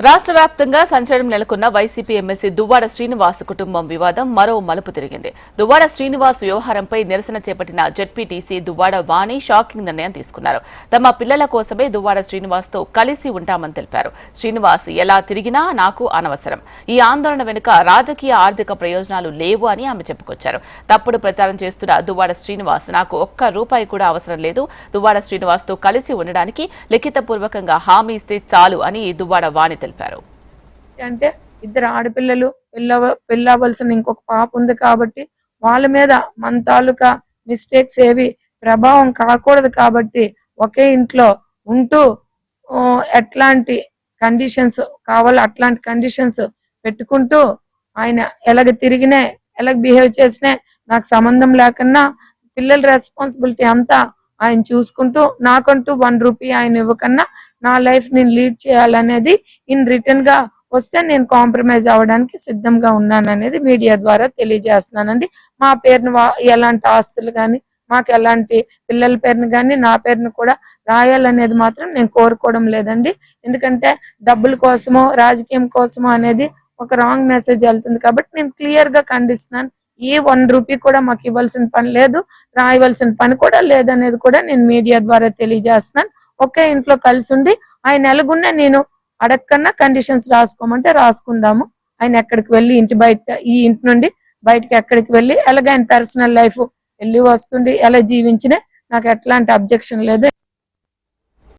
రాష్ట్ర వ్యాప్తంగా సంచలనం నెలకొన్న వైసీపీ ఎమ్మెల్సీ దువ్వాడ శ్రీనివాస్ కుటుంబం వివాదం మరో మలుపు తిరిగింది. దువ్వాడ శ్రీనివాస్ వ్యవహారంపై నిరసన చేపట్టిన జడ్పీటీసీ దువ్వాడ వాణి షాకింగ్ నిర్ణయం తీసుకున్నారు. తమ పిల్లల కోసమే దువ్వాడ శ్రీనివాస్తో కలిసి ఉంటామని తెలిపారు. శ్రీనివాస్ ఎలా తిరిగినా నాకు అనవసరం. ఈ ఆందోళన వెనుక రాజకీయ ఆర్థిక ప్రయోజనాలు లేవు అని ఆమె చెప్పుకొచ్చారు. తప్పుడు ప్రచారం చేస్తున్న దువ్వాడ శ్రీనివాస్ నాకు ఒక్క రూపాయి కూడా అవసరం లేదు. దువ్వాడ శ్రీనివాస్తో కలిసి ఉండడానికి లిఖితపూర్వకంగా హామీ ఇస్తే చాలు అని దువ్వాడ వాణి తెలిపారు. అంటే ఇద్దరు ఆడపిల్లలు పిల్ల పిల్లవలసిన ఇంకొక పాప ఉంది కాబట్టి వాళ్ళ మీద మన తాలూకా మిస్టేక్స్ ఏవి ప్రభావం కాకూడదు కాబట్టి ఒకే ఇంట్లో ఉంటూ ఎట్లాంటి కండిషన్స్ కావాలో అట్లాంటి కండిషన్స్ పెట్టుకుంటూ ఆయన ఎలాగ తిరిగినే ఎలాగ బిహేవ్ చేసినా నాకు సంబంధం లేకున్నా పిల్లల రెస్పాన్సిబిలిటీ అంతా ఆయన చూసుకుంటూ నాకంటూ వన్ రూపీ ఆయన ఇవ్వకన్నా నా లైఫ్ నేను లీడ్ చేయాలనేది ఇన్ రిటర్న్గా వస్తే నేను కాంప్రమైజ్ అవ్వడానికి సిద్ధంగా ఉన్నాను అనేది మీడియా ద్వారా తెలియజేస్తున్నానండి. మా పేరును ఎలాంటి ఆస్తులు కానీ మాకు ఎలాంటి పిల్లల పేరును కానీ నా పేరును కూడా రాయాలనేది మాత్రం నేను కోరుకోవడం లేదండి. ఎందుకంటే డబ్బుల కోసమో రాజకీయం కోసమో అనేది ఒక రాంగ్ మెసేజ్ వెళ్తుంది కాబట్టి నేను క్లియర్గా ఖండిస్తున్నాను. ఏ వన్ రూపీ కూడా మాకు ఇవ్వాల్సిన పని లేదు రాయవలసిన పని కూడా లేదనేది కూడా నేను మీడియా ద్వారా తెలియజేస్తున్నాను. ఒకే ఇంట్లో కలిసి ఉండి ఆయన ఎలాగున్నా నేను అడగకన్నా కండిషన్స్ రాసుకోమంటే రాసుకుందాము. ఆయన ఎక్కడికి వెళ్ళి ఇంటి బయట ఈ ఇంటి నుండి బయటకి ఎక్కడికి వెళ్ళి ఎలాగ ఆయన పర్సనల్ లైఫ్ వెళ్ళి వస్తుండి ఎలా జీవించినా నాకు ఎట్లాంటి అబ్జెక్షన్ లేదు.